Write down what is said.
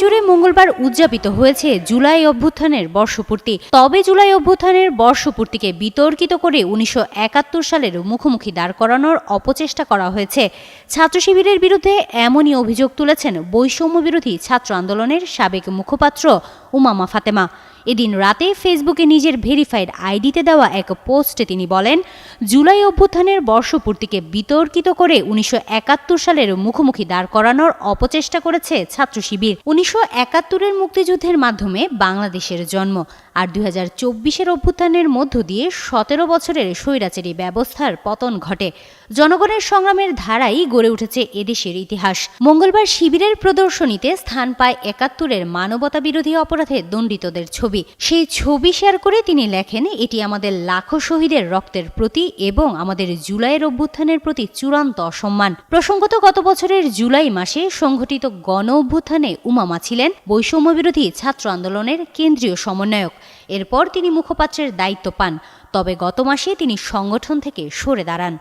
জুড়ে মঙ্গলবার উদযাপিত হয়েছে জুলাই অভ্যুত্থানের বর্ষপূর্তি। তবে জুলাই অভ্যুত্থানের বর্ষপূর্তিকে বিতর্কিত করে উনিশশো একাত্তর সালের মুখোমুখি দাঁড় করানোর অপচেষ্টা করা হয়েছে। ছাত্র শিবিরের বিরুদ্ধে এমনই অভিযোগ তুলেছেন বৈষম্য বিরোধী ছাত্র আন্দোলনের সাবেক মুখপাত্র উমামা ফাতেমা। এদিন রাতে ফেসবুকে নিজের ভেরিফাইড আইডিতে দেওয়া এক পোস্টে তিনি বলেন, জুলাই অভ্যুত্থানের বর্ষপূর্তিকে বিতর্কিত করে উনিশশো একাত্তর সালের মুখোমুখি দাঁড় করানোর অপচেষ্টা করেছে ছাত্র শিবির। উনিশশো একাত্তরের মুক্তিযুদ্ধের মাধ্যমে বাংলাদেশের জন্ম আর দুই হাজার চব্বিশের অভ্যুত্থানের মধ্য দিয়ে সতেরো বছরের স্বৈরাচারী ব্যবস্থার পতন ঘটে। জনগণের সংগ্রামের ধারাই গড়ে উঠেছে এদেশের ইতিহাস। মঙ্গলবার শিবিরের প্রদর্শনীতে স্থান পায় একাত্তরের মানবতা বিরোধী অপরাধে দণ্ডিতদের ছবি। সেই ছবি শেয়ার করে তিনি লেখেন, এটি আমাদের লাখো শহীদের রক্তের প্রতি এবং আমাদের জুলাইয়ের অভ্যুত্থানের প্রতি চূড়ান্ত অসম্মান। প্রসঙ্গত, গত বছরের জুলাই মাসে সংঘটিত গণ অভ্যুত্থানে উমামা ছিলেন বৈষম্য বিরোধী ছাত্র আন্দোলনের কেন্দ্রীয় সমন্বয়ক। এরপর তিনি মুখপাত্রের দায়িত্ব পান। তবে গত মাসে তিনি সংগঠন থেকে সরে দাঁড়ান।